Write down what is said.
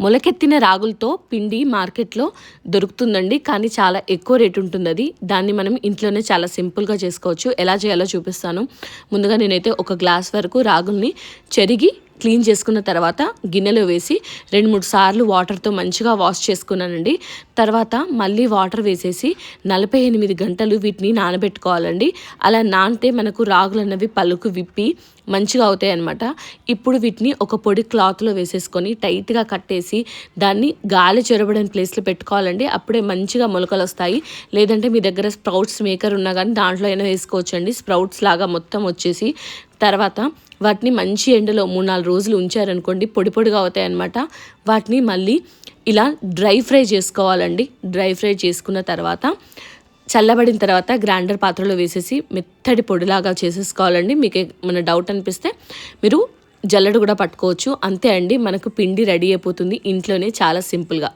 మొలకెత్తిన రాగులతో పిండి మార్కెట్లో దొరుకుతుందండి కానీ చాలా ఎక్కువ రేటు ఉంటుంది అది దాన్ని మనం ఇంట్లోనే చాలా సింపుల్గా చేసుకోవచ్చు. ఎలా చేయాలో చూపిస్తాను. ముందుగా నేనైతే ఒక గ్లాస్ వరకు రాగుల్ని చెరిగి క్లీన్ చేసుకున్న తర్వాత గిన్నెలో వేసి రెండు మూడు సార్లు వాటర్తో మంచిగా వాష్ చేసుకున్నానండి. తర్వాత మళ్ళీ వాటర్ వేసేసి నలభై ఎనిమిది గంటలు వీటిని నానబెట్టుకోవాలండి. అలా నానితే మనకు రాగులు అన్నవి పలుకు విప్పి మంచిగా అవుతాయి అనమాట ఇప్పుడు వీటిని ఒక పొడి క్లాత్లో వేసేసుకొని టైట్గా కట్టేసి దాన్ని గాలి చొరబడిన ప్లేస్లో పెట్టుకోవాలండి. అప్పుడే మంచిగా మొలకలు వస్తాయి. లేదంటే మీ దగ్గర స్ప్రౌట్స్ మేకర్ ఉన్నా కానీ దాంట్లో అయినా వేసుకోవచ్చండి. స్ప్రౌట్స్ లాగా మొత్తం వచ్చేసి తర్వాత వాటిని మంచి ఎండలో మూడు నాలుగు రోజులు ఉంచారనుకోండి పొడి పొడిగా అవుతాయి వాటిని మళ్ళీ ఇలా డ్రై ఫ్రై చేసుకోవాలండి. డ్రై ఫ్రై చేసుకున్న తర్వాత చల్లబడిన తర్వాత గ్రైండర్ పాత్రలో వేసేసి మెత్తడి పొడిలాగా చేసేసుకోవాలండి. మీకు ఏమైనా డౌట్ అనిపిస్తే మీరు జల్లడు కూడా పట్టుకోవచ్చు. అంతే అండి మనకు పిండి రెడీ అయిపోతుంది. ఇంట్లోనే చాలా సింపుల్గా.